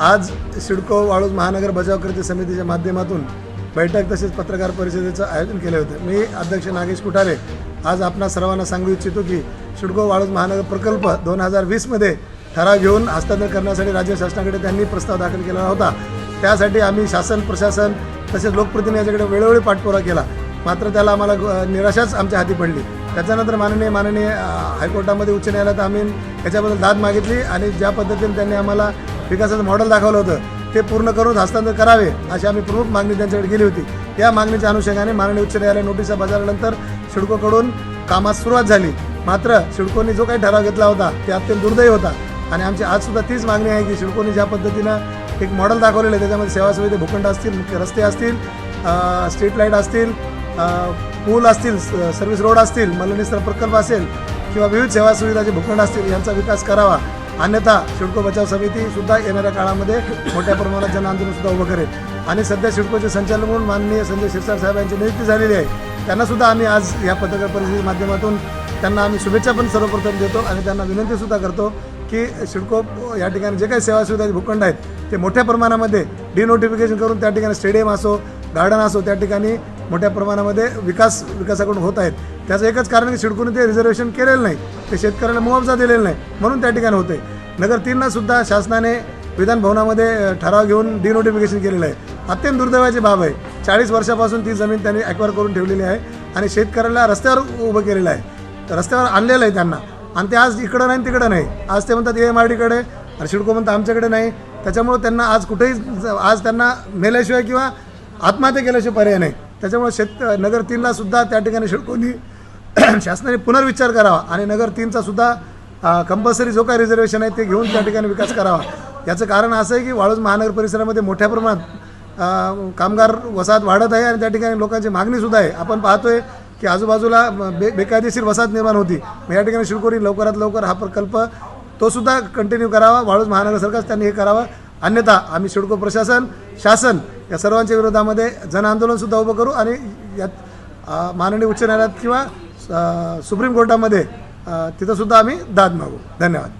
आज सिडको वाळूज महानगर बचाव कृती समितीच्या माध्यमातून बैठक तसेच पत्रकार परिषदेचं आयोजन केले होते. मी अध्यक्ष नागेश कुठारे आज आपणा सर्वांना सांगू इच्छितो की सिडको वाळूज महानगर प्रकल्प दोन हजार वीसमध्ये ठराव घेऊन हस्तांतर करण्यासाठी राज्य शासनाकडे त्यांनी प्रस्ताव दाखल केला होता. त्यासाठी आम्ही शासन प्रशासन तसेच लोकप्रतिनिधी याच्याकडे वेळोवेळी पाठपुरा केला. मात्र त्याला आम्हाला ग- निराशाच आमच्या हाती पडली. त्याच्यानंतर माननीय माननीय हायकोर्टामध्ये उच्च न्यायालयात आम्ही याच्याबद्दल दाद मागितली आणि ज्या पद्धतीने त्यांनी आम्हाला विकासाचं मॉडेल दाखवलं होतं ते पूर्ण करून हस्तांतर करावे अशी आम्ही प्रमुख मागणी त्यांच्याकडे केली होती. या मागणीच्या अनुषंगाने माननीय उच्च न्यायालय नोटिसा बजावल्यानंतर सिडकोकडून कामास सुरुवात झाली. मात्र सिडकोनी जो काही ठराव घेतला होता ते अत्यंत दुर्दैव होता. आणि आमची आजसुद्धा तीच मागणी आहे की सिडकोनी ज्या पद्धतीनं एक मॉडेल दाखवलेलं आहे त्याच्यामध्ये सेवा सुविधा भूखंड असतील मुख्य रस्ते असतील स्ट्रीट लाइट असतील पूल असतील स- सर्व्हिस रोड असतील मलनिस्तर प्रकल्प असेल किंवा विविध सेवा सुविधाचे भूखंड असतील यांचा विकास करावा. अन्यथा सिडको बचाव समिती सुद्धा येणाऱ्या काळामध्ये मोठ्या प्रमाणात जन आंदोलन सुद्धा उभं करेल. आणि सध्या सिडकोचे संचालक म्हणून माननीय संजय शिरसाट साहेब यांची नियुक्ती झालेली आहे. त्यांना सुद्धा आम्ही आज या पत्रकार परिषदेच्या माध्यमातून त्यांना आम्ही शुभेच्छा पण सर्वप्रथम देतो आणि त्यांना विनंती सुद्धा करतो की सिडको या ठिकाणी जे काही सेवा सुविधाचे भूखंड आहेत ते मोठ्या प्रमाणामध्ये डिनोटिफिकेशन करून त्या ठिकाणी स्टेडियम असो गार्डन असो त्या ठिकाणी मोठ्या प्रमाणामध्ये विकास विकासाकडून होत आहेत. त्याचं एकच कारण की शिडकून ते रिझर्वेशन केलेलं नाही. ते शेतकऱ्याला मुआवजा दिलेला नाही. म्हणून त्या ठिकाणी होते नगर तीनला सुद्धा शासनाने विधान भवनामध्ये ठराव घेऊन डिनोटिफिकेशन केलेलं आहे. अत्यंत दुर्दैवाची बाब आहे. चाळीस वर्षापासून ती जमीन त्यांनी ॲक्वायर करून ठेवलेली आहे आणि शेतकऱ्याला रस्त्यावर उभं केलेलं आहे. रस्त्यावर आणलेलं आहे त्यांना. आणि ते आज इकडं नाही तिकडं नाही. आज ते म्हणतात एम आर डीकडे आणि शिडको म्हणतात आमच्याकडे नाही. त्याच्यामुळं त्यांना आज कुठेही आज त्यांना मेल्याशिवाय किंवा आत्महत्या केल्याशिवाय पर्याय नाही. त्याच्यामुळे शेत नगर तीनला सुद्धा त्या ठिकाणी शिडकोनी शासनाने पुनर्विचार करावा आणि नगर तीनचा सुद्धा कंपल्सरी जो काही रिझर्वेशन आहे ते घेऊन त्या ठिकाणी विकास करावा. याचं कारण असं आहे की वाळूज महानगर परिसरामध्ये मोठ्या प्रमाणात कामगार वसाहत वाढत आहे आणि त्या ठिकाणी लोकांची मागणीसुद्धा आहे. आपण पाहतोय की आजूबाजूला बे बेकायदेशीर वसाहत निर्माण होती. मग या ठिकाणी शिवकोरी लवकरात लवकर हा प्रकल्प तो सुद्धा कंटिन्यू करावा. वाळूज महानगर सरकार त्यांनी हे करावं. अन्यथा आम्ही सिडको प्रशासन शासन या सर्वांच्या विरोधामध्ये जन आंदोलनसुद्धा उभं करू आणि यात माननीय उच्च न्यायालयात किंवा सुप्रीम कोर्टामध्ये तिथंसुद्धा आम्ही दाद मागू. धन्यवाद.